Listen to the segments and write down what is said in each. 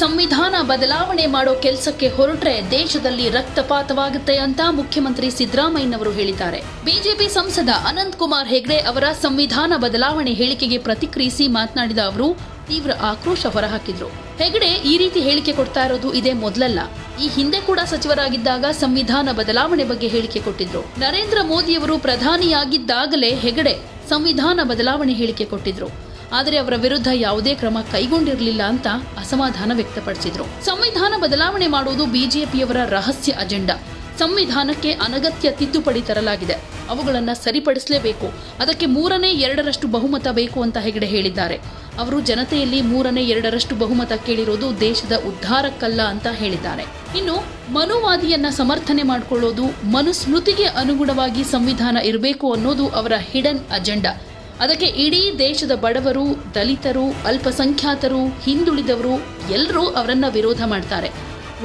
ಸಂವಿಧಾನ ಬದಲಾವಣೆ ಮಾಡೋ ಕೆಲಸಕ್ಕೆ ಹೊರಟ್ರೆ ದೇಶದಲ್ಲಿ ರಕ್ತಪಾತವಾಗುತ್ತೆ ಅಂತ ಮುಖ್ಯಮಂತ್ರಿ ಸಿದ್ದರಾಮಯ್ಯನವರು ಹೇಳಿದ್ದಾರೆ. ಬಿಜೆಪಿ ಸಂಸದ ಅನಂತ್ ಕುಮಾರ್ ಹೆಗ್ಡೆ ಅವರ ಸಂವಿಧಾನ ಬದಲಾವಣೆ ಹೇಳಿಕೆಗೆ ಪ್ರತಿಕ್ರಿಯಿಸಿ ಮಾತನಾಡಿದ ಅವರು, ತೀವ್ರ ಆಕ್ರೋಶ ಹೊರಹಾಕಿದ್ರು. ಹೆಗ್ಡೆ ಈ ರೀತಿ ಹೇಳಿಕೆ ಕೊಡ್ತಾ ಇರೋದು ಇದೇ ಮೊದಲಲ್ಲ. ಈ ಹಿಂದೆ ಕೂಡ ಸಚಿವರಾಗಿದ್ದಾಗ ಸಂವಿಧಾನ ಬದಲಾವಣೆ ಬಗ್ಗೆ ಹೇಳಿಕೆ ಕೊಟ್ಟಿದ್ರು. ನರೇಂದ್ರ ಮೋದಿಯವರು ಪ್ರಧಾನಿಯಾಗಿದ್ದಾಗಲೇ ಹೆಗಡೆ ಸಂವಿಧಾನ ಬದಲಾವಣೆ ಹೇಳಿಕೆ ಕೊಟ್ಟಿದ್ರು. ಆದರೆ ಅವರ ವಿರುದ್ಧ ಯಾವುದೇ ಕ್ರಮ ಕೈಗೊಂಡಿರಲಿಲ್ಲ ಅಂತ ಅಸಮಾಧಾನ ವ್ಯಕ್ತಪಡಿಸಿದ್ರು. ಸಂವಿಧಾನ ಬದಲಾವಣೆ ಮಾಡುವುದು ಬಿಜೆಪಿಯವರ ರಹಸ್ಯ ಅಜೆಂಡಾ. ಸಂವಿಧಾನಕ್ಕೆ ಅನಗತ್ಯ ತಿದ್ದುಪಡಿ ತರಲಾಗಿದೆ. ಅವುಗಳನ್ನು ಸರಿಪಡಿಸಲೇಬೇಕು. ಅದಕ್ಕೆ ಮೂರನೇ ಎರಡರಷ್ಟು ಬಹುಮತ ಬೇಕು ಅಂತ ಹೆಗಡೆ ಹೇಳಿದ್ದಾರೆ. ಅವರು ಜನತೆಯಲ್ಲಿ ಮೂರನೇ ಎರಡರಷ್ಟು ಬಹುಮತ ಕೇಳಿರೋದು ದೇಶದ ಉದ್ಧಾರಕ್ಕಲ್ಲ ಅಂತ ಹೇಳಿದ್ದಾರೆ. ಇನ್ನು ಮನುವಾದಿಯನ್ನ ಸಮರ್ಥನೆ ಮಾಡಿಕೊಳ್ಳೋದು ಮನುಸ್ಮೃತಿಗೆ ಅನುಗುಣವಾಗಿ ಸಂವಿಧಾನ ಇರಬೇಕು ಅನ್ನೋದು ಅವರ ಹಿಡನ್ ಅಜೆಂಡಾ. ಅದಕ್ಕೆ ಇಡೀ ದೇಶದ ಬಡವರು ದಲಿತರು ಅಲ್ಪಸಂಖ್ಯಾತರು ಹಿಂದುಳಿದವರು ಎಲ್ಲರೂ ಅವರನ್ನ ವಿರೋಧ ಮಾಡ್ತಾರೆ.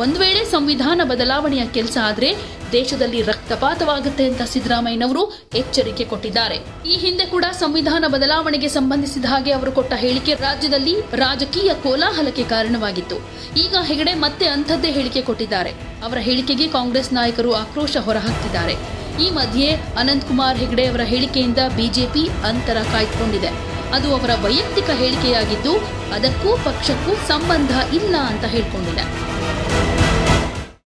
ಒಂದು ವೇಳೆ ಸಂವಿಧಾನ ಬದಲಾವಣೆಯ ಕೆಲಸ ಆದರೆ ದೇಶದಲ್ಲಿ ರಕ್ತಪಾತವಾಗುತ್ತೆ ಅಂತ ಸಿದ್ದರಾಮಯ್ಯನವರು ಎಚ್ಚರಿಕೆ ಕೊಟ್ಟಿದ್ದಾರೆ. ಈ ಹಿಂದೆ ಕೂಡ ಸಂವಿಧಾನ ಬದಲಾವಣೆಗೆ ಸಂಬಂಧಿಸಿದ ಹಾಗೆ ಅವರು ಕೊಟ್ಟ ಹೇಳಿಕೆ ರಾಜ್ಯದಲ್ಲಿ ರಾಜಕೀಯ ಕೋಲಾಹಲಕ್ಕೆ ಕಾರಣವಾಗಿತ್ತು. ಈಗ ಹೆಗಡೆ ಮತ್ತೆ ಅಂಥದ್ದೇ ಹೇಳಿಕೆ ಕೊಟ್ಟಿದ್ದಾರೆ. ಅವರ ಹೇಳಿಕೆಗೆ ಕಾಂಗ್ರೆಸ್ ನಾಯಕರು ಆಕ್ರೋಶ ಹೊರಹಾಕ್ತಿದ್ದಾರೆ. ಈ ಮಧ್ಯೆ ಅನಂತಕುಮಾರ್ ಹೆಗಡೆ ಅವರ ಹೇಳಿಕೆಯಿಂದ ಬಿಜೆಪಿ ಅಂತರ ಕಾಯ್ದುಕೊಂಡಿದೆ. ಅದು ಅವರ ವೈಯಕ್ತಿಕ ಹೇಳಿಕೆಯಾಗಿದ್ದು, ಅದಕ್ಕೂ ಪಕ್ಷಕ್ಕೂ ಸಂಬಂಧ ಇಲ್ಲ ಅಂತ ಹೇಳ್ಕೊಂಡಿದೆ. Thank you